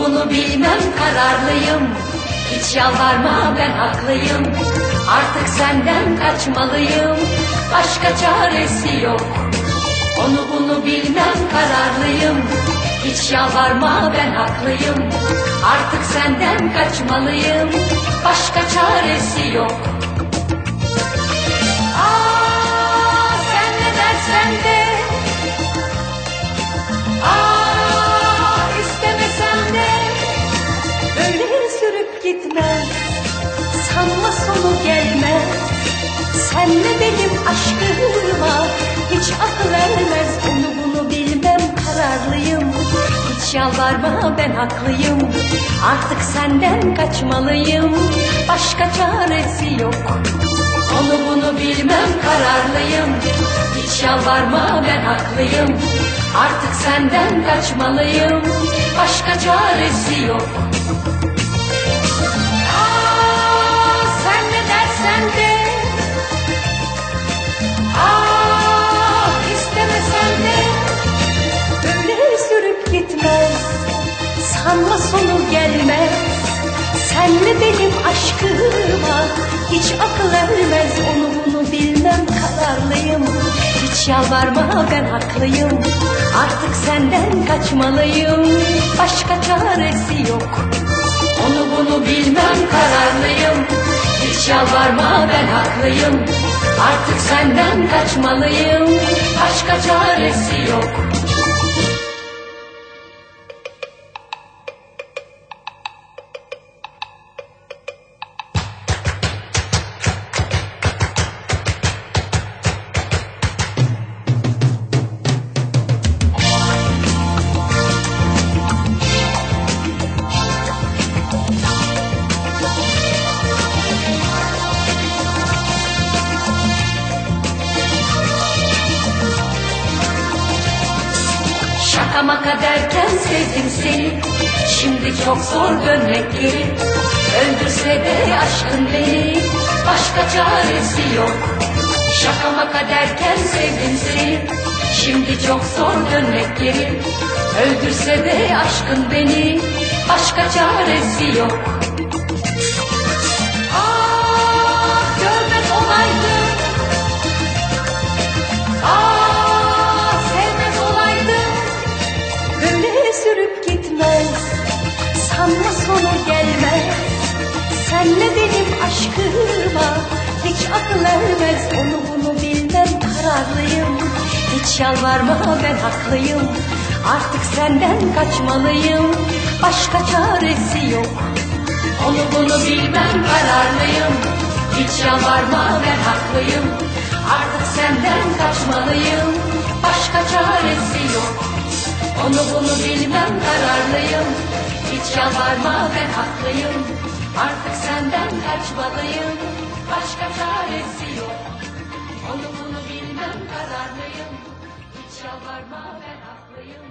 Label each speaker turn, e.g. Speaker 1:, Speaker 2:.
Speaker 1: bunu bilmem kararlıyım. Hiç yalvarma ben haklıyım. Artık senden kaçmalıyım. Başka çaresi yok. Onu bunu bilmem kararlıyım. Hiç yalvarma ben haklıyım. Artık senden kaçmalıyım. Başka çaresi yok gitmez Sanma sonu gelmez Senle benim aşkıma Hiç akıl ermez Onu bunu bilmem. Kararlıyım. Hiç yalvarma ben haklıyım. Artık senden kaçmalıyım. Başka çaresi yok. Onu bunu bilmem. Kararlıyım. Hiç yalvarma ben haklıyım. Artık senden kaçmalıyım. Başka çaresi yok Sanma sonu gelmez Senle benim aşkıma? Hiç akıl ermez Onu bunu bilmem kararlıyım. Hiç yalvarma ben haklıyım. Artık senden kaçmalıyım. Başka çaresi yok. Onu bunu bilmem kararlıyım. Hiç yalvarma ben haklıyım. Artık senden kaçmalıyım. Başka çaresi yok Şaka derken sevdim seni. Şimdi çok zor dönmek geri Öldürse de aşkın beni. Başka çaresi yok. Şaka maka derken sevdim seni. Şimdi çok zor dönmek geri Öldürse de aşkın beni. Başka çaresi yok yalvarma ben haklıyım. Artık senden kaçmalıyım. Başka çaresi yok. Onu bunu bilmem kararlıyım. Hiç yalvarma ben haklıyım. Artık senden kaçmalıyım. Başka çaresi yok. Onu bunu bilmem kararlıyım. Hiç yalvarma ben haklıyım. Artık senden kaçmalıyım yalvarma ben haklıyım